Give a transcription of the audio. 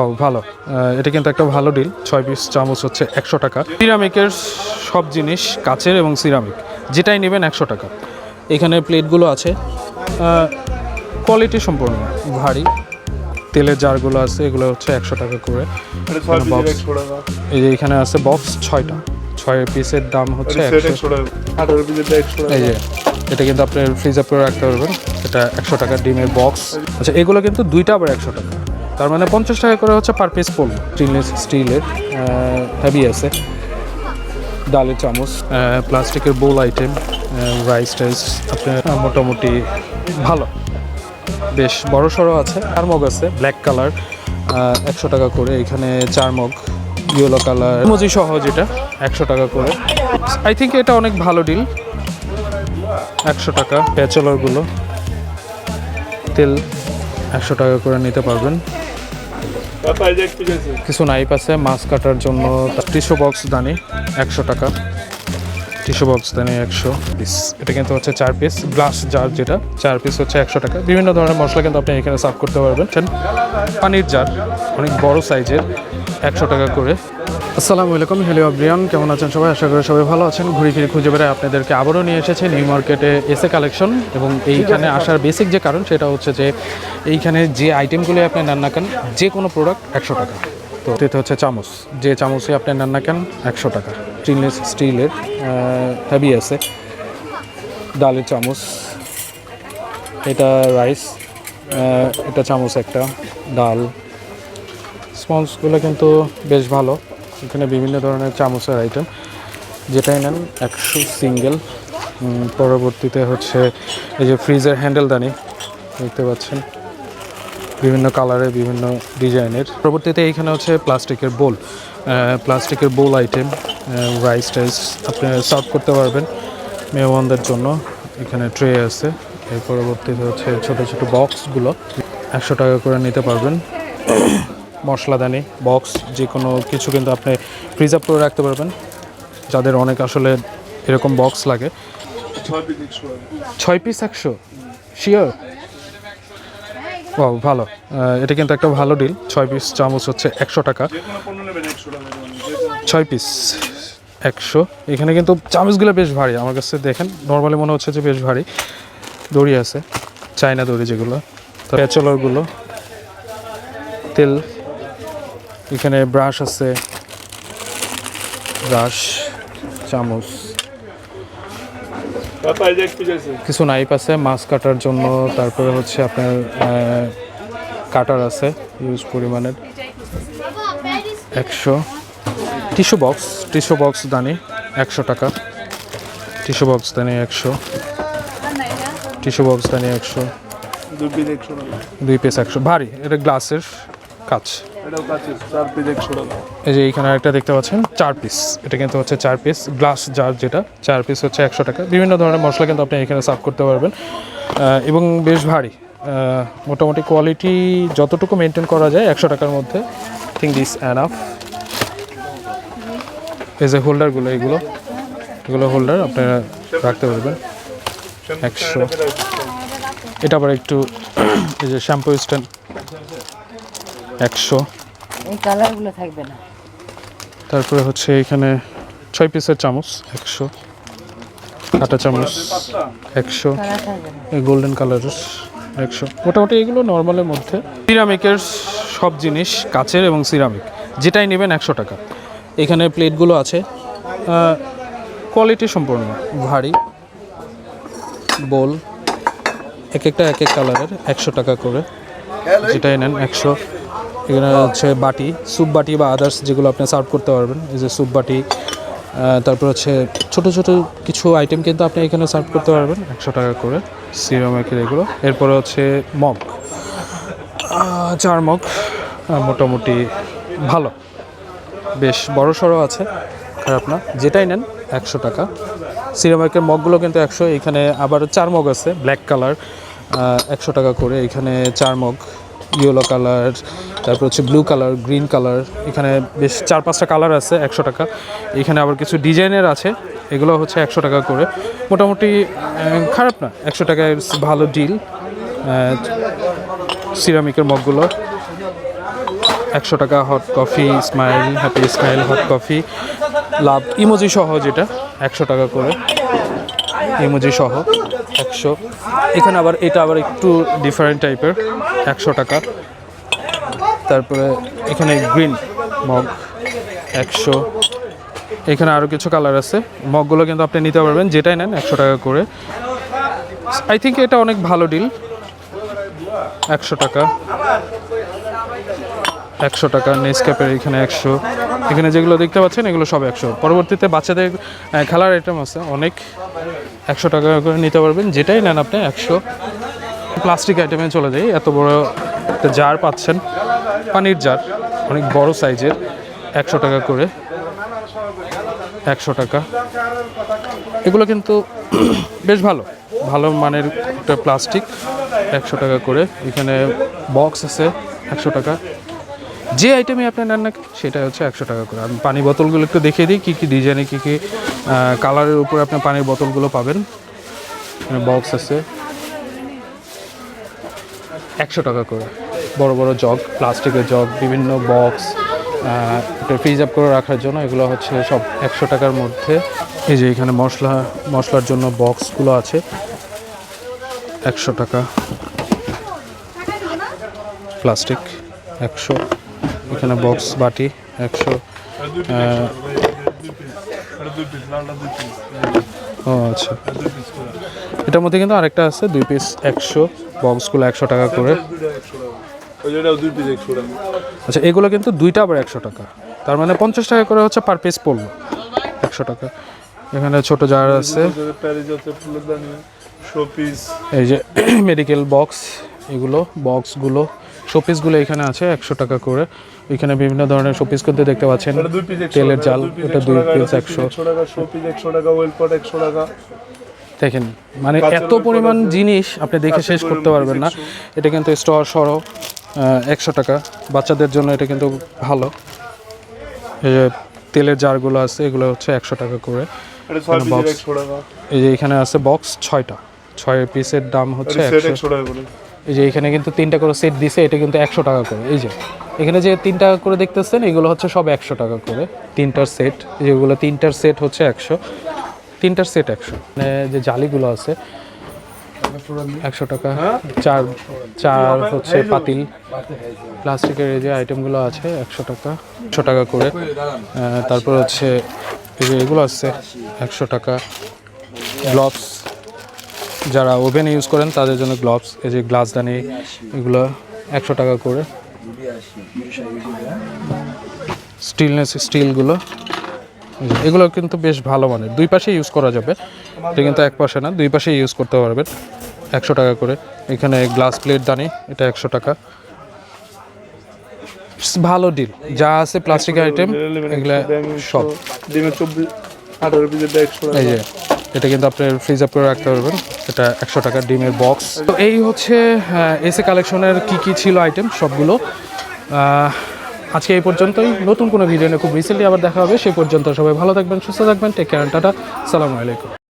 ও ভালো। এটা কিন্তু একটা ভালো ডিল ছয় পিস চামচ হচ্ছে একশো টাকা। সিরামিকের সব জিনিস কাচের এবং সিরামিক যেটাই নেবেন একশো টাকা। এখানে প্লেটগুলো আছে। কোয়ালিটি সম্পূর্ণ ভারী। তেলের জারগুলো আছে এগুলো হচ্ছে একশো টাকা করে। box। এই যে এখানে আছে বক্স ছয়টা। ছয় পিসের দাম হচ্ছে একশো এই যে এটা কিন্তু আপনি ফ্রিজে করে রাখতে পারবেন। এটা একশো টাকা ডিমের বক্স আচ্ছা এগুলো কিন্তু দুইটা আবার একশো টাকা। তার মানে পঞ্চাশ টাকা করে হচ্ছে পার পিস পড়ল স্টেনলেস স্টিলের হেভি আছে। ডালের চামচ প্লাস্টিকের বোল আইটেম রাইস টাইস আপনার মোটামুটি ভালো। বেশ বড় সড়ো আছে। চার মগ আছে ব্ল্যাক কালার একশো টাকা করে। এখানে চার মগ ইয়েলো কালার মজি সহ যেটা, একশো টাকা করে। আই থিঙ্ক এটা অনেক ভালো ডিল একশো টাকা, ব্যাচেলরগুলো, তেল একশো টাকা করে নিতে পারবেন। কিছু নাইপ আছে, মাছ কাটার জন্য টিস্যু বক্স দানি, একশো টাকা। টিস্যু বক্স দানি একশো পিস এটা কিন্তু হচ্ছে চার পিস গ্লাস জার যেটা, চার পিস হচ্ছে একশো টাকা। বিভিন্ন ধরনের মশলা কিন্তু আপনি এখানে সার্ভ করতে পারবেন। পানির জার অনেক বড় সাইজের একশো টাকা করে। আসসালামু আলাইকুম হ্যালো আব্রিয়ান কেমন আছেন সবাই? আশা করি সবাই ভালো আছেন। ঘুরে ফিরে খুঁজে বেড়ায় আপনাদেরকে আবারও নিয়ে এসেছে নিউ মার্কেটে এসে কালেকশন এবং এইখানে আসার বেসিক যে কারণ সেটা হচ্ছে যে এইখানে যে আইটেমগুলো আপনি নেন না কেন, যে কোনো প্রোডাক্ট একশো টাকা। তো এতে হচ্ছে চামচ। যে চামচে আপনি নেন না কেন, একশো টাকা। স্টেনলেস স্টিলের হেভি আছে। ডালের চামচ। এটা রাইস এটা চামচ একটা। ডাল। স্পঞ্জগুলো কিন্তু বেশ ভালো। এখানে বিভিন্ন ধরনের চামচের আইটেম যেটাই নেন, একশো সিঙ্গেল পরবর্তীতে হচ্ছে এই যে ফ্রিজের হ্যান্ডেল দানি, দেখতে পাচ্ছেন। বিভিন্ন কালারের বিভিন্ন ডিজাইনের পরবর্তীতে এইখানে হচ্ছে প্লাস্টিকের বোল প্লাস্টিকের বোল আইটেম রাইস টাইস আপনি সার্ভ করতে পারবেন মেহমানদের জন্য। এখানে ট্রে আছে। এর পরবর্তীতে হচ্ছে ছোট ছোট বক্সগুলো একশো টাকা করে নিতে পারবেন। মশলাদানি, বক্স যে কোনো কিছু কিন্তু আপনি প্রিজার্ভ করে রাখতে পারবেন। যাদের অনেক আসলে এরকম বক্স লাগে। ছয় পিস একশো? শিওর ও ভালো। এটা কিন্তু একটা ভালো ডিল ছয় পিস চামচ হচ্ছে একশো টাকা। ছয় পিস একশো। এখানে কিন্তু চামচগুলো বেশ ভারী। আমার কাছে দেখেন নর্মালি মনে হচ্ছে যে বেশ ভারী। দড়ি আছে, চায়না দড়ি যেগুলো। তো প্যাচলরগুলো তেল। এখানে ব্রাশ আছে। ব্রাশ চামচ। কিছু নাইপ আছে মাছ কাটার জন্য। তারপরে হচ্ছে আপনার কাটার আছে ইউজ পরিমাণের। একশো। টিস্যু বক্স টিস্যু বক্স দানি একশো টাকা। টিস্যু বক্স দানি একশো। টিস্যু বক্স দানি একশো। দুই পিস একশো। ভারী এটা গ্লাসের কাজ। এই যে দেখতে পাচ্ছেন, চার পিস এটা কিন্তু হচ্ছে চার পিস গ্লাস জার যেটা, চার পিস হচ্ছে একশো টাকা। বিভিন্ন ধরনের মশলা কিন্তু আপনি এখানে করতে পারবেন। এবং বেশ ভারী। মোটামুটি কোয়ালিটি যতটুকু মেনটেন করা যায় একশো টাকার মধ্যে। থিঙ্ক দিস এই যে হোল্ডারগুলো এগুলো এগুলো হোল্ডার আপনারা রাখতে পারবেন। একশো। এটা আবার একটু, এই যে শ্যাম্পু স্ট্যান্ড একশো। এই কালারগুলো থাকবে না। তারপরে হচ্ছে এখানে ছয় পিসের চামচ একশো। কাটা চামচ একশো। গোল্ডেন কালারের একশো। মোটামুটি এগুলো নর্মালের মধ্যে। সিরামিকের সব জিনিস কাচের এবং সিরামিক যেটাই নেবেন একশো টাকা। এখানে প্লেটগুলো আছে। কোয়ালিটি সম্পূর্ণ ভারী বোল এক একটা এক এক কালারের একশো টাকা করে। যেটাই নেন একশো। এখানে হচ্ছে বাটি স্যুপ বাটি বা আদার্স যেগুলো আপনি সার্ভ করতে পারবেন। এই যে স্যুপ বাটি তারপর হচ্ছে ছোট ছোট কিছু আইটেম কিন্তু আপনি এখানে সার্ভ করতে পারবেন। একশো টাকা করে সিরামিকের এগুলো। এরপরে হচ্ছে মগ। চার মগ। মোটামুটি ভালো। বেশ বড় সড়ো আছে খারাপ না। যেটাই নেন একশো টাকা। সিরামিকের মগগুলো কিন্তু একশো এখানে আবার চার মগ আছে ব্ল্যাক কালার একশো টাকা করে এখানে চার মগ। ইয়েলো কালার তারপর হচ্ছে ব্লু কালার গ্রিন কালার এখানে বেশ চার পাঁচটা কালার আছে, একশো টাকা। এখানে আবার কিছু ডিজাইনের আছে, এগুলো হচ্ছে একশো টাকা করে। মোটামুটি খারাপ না, একশো টাকায় ভালো ডিল সিরামিকের মগগুলো। একশো টাকা hot coffee smile happy smile hot coffee love emoji সহ যেটা, একশো টাকা করে। ইমোজি সহ একশো। এখানে আবার, এটা আবার একটু ডিফারেন্ট টাইপের একশো টাকা। তারপরে এখানে গ্রিন মগ একশো। এখানে আরও কিছু কালার আছে। মগগুলো কিন্তু আপনি নিতে পারবেন, যেটাই নেন একশো টাকা করে। আই থিঙ্ক এটা অনেক ভালো ডিল একশো টাকা। একশো টাকা নেসক্যাপের এখানে একশো। এখানে যেগুলো দেখতে পাচ্ছেন, এগুলো সব একশো। পরবর্তীতে বাচ্চাদের খেলার আইটেম আছে অনেক। একশো টাকা করে নিতে পারবেন, যেটাই নেন আপনি একশো। প্লাস্টিক আইটেমে চলে যাই, এত বড় একটা জার পাচ্ছেন। পানির জার, অনেক বড় সাইজের, একশো টাকা করে, একশো টাকা। এগুলো কিন্তু বেশ ভালো ভালো মানের একটা প্লাস্টিক, একশো টাকা করে। এখানে বক্স আছে, একশো টাকা। যে আইটেমে আপনি নেন না সেটা হচ্ছে একশো টাকা করে। আমি পানি বোতলগুলো একটু দেখিয়ে দিই, কী কী ডিজাইনে কী কী কালারের উপরে আপনি পানির বোতলগুলো পাবেন। বক্স আছে, একশো টাকা করে। বড় বড় জগ, প্লাস্টিকের জগ, বিভিন্ন বক্স ফ্রিজ আপ করে রাখার জন্য এগুলো হচ্ছে সব একশো টাকার মধ্যে। এই যে এখানে মশলা, মশলার জন্য বক্সগুলো আছে। একশো টাকা। প্লাস্টিক একশো। এখানে বক্স বাটি একশো। ও আচ্ছা। এটার মধ্যে কিন্তু আরেকটা আছে, দুই পিস একশো। বক্সগুলো একশো টাকা করে। আচ্ছা এগুলো কিন্তু দুইটা আবার একশো টাকা। তার মানে পঞ্চাশ টাকা করে হচ্ছে পার পিস পড়ল। একশো টাকা। এখানে ছোট জার আছে। এই যে মেডিকেল বক্স এগুলো বক্সগুলো শোপিসগুলো এখানে আছে একশো টাকা করে। এখানে বিভিন্ন ধরনের শোপিস করতে দেখতে পাচ্ছেন। এটা তেলের জাল একশো দুই পিস একশো। টাকা দেখেন মানে এত পরিমাণ জিনিস আপনি দেখে শেষ করতে পারবেন না। এটা কিন্তু স্টোর সহ একশো টাকা। বাচ্চাদের জন্য এটা কিন্তু ভালো। এই যে তেলের জারগুলো আছে এগুলো হচ্ছে একশো টাকা করে। টাকা। এই যে এখানে আছে বক্স ছয়টা। ছয় পিসের দাম হচ্ছে টাকা এই যে এখানে কিন্তু তিনটা করে সেট দিছে এটা কিন্তু একশো টাকা করে। এই যে এখানে যে তিনটা করে দেখতেছেন এগুলো হচ্ছে সব একশো টাকা করে। তিনটার সেট যেগুলো তিনটার সেট হচ্ছে একশো। তিনটার সেট একশো। মানে যে জালিগুলো আছে একশো টাকা। চার চার হচ্ছে পাতিল। প্লাস্টিকের এই যে আইটেমগুলো আছে একশো টাকা একশো টাকা করে। তারপর হচ্ছে এই যে এগুলো আছে একশো টাকা। গ্লোভস যারা ওভেন ইউজ করেন তাদের জন্য গ্লোভস এই যে গ্লাস দানি এগুলো একশো টাকা করে। স্টিলনেস স্টিলগুলো এই যে এগুলো কিন্তু বেশ ভালো মানের। দুই পাশে ইউজ করা যাবে। এটা কিন্তু এক পাশে না দুই পাশে ইউজ করতে পারবেন। একশো টাকা করে। এখানে গ্লাস প্লেট দানি এটা একশো টাকা। ভালো ডিল যা আছে প্লাস্টিক আইটেম এগুলো সব। এই যে এটা কিন্তু আপনি ফ্রিজ আপ করে রাখতে পারবেন। এটা একশো টাকা ডিমের বক্স তো এই হচ্ছে এসে কালেকশনের কি কি ছিল আইটেম সবগুলো। আজকে এই পর্যন্তই। নতুন কোনো ভিডিও নিয়ে খুব রিসেন্টলি আবার দেখা হবে। সে পর্যন্ত সবাই ভালো থাকবেন, সুস্থ থাকবেন টেক কেয়ার টাটা। সালামু আলাইকুম।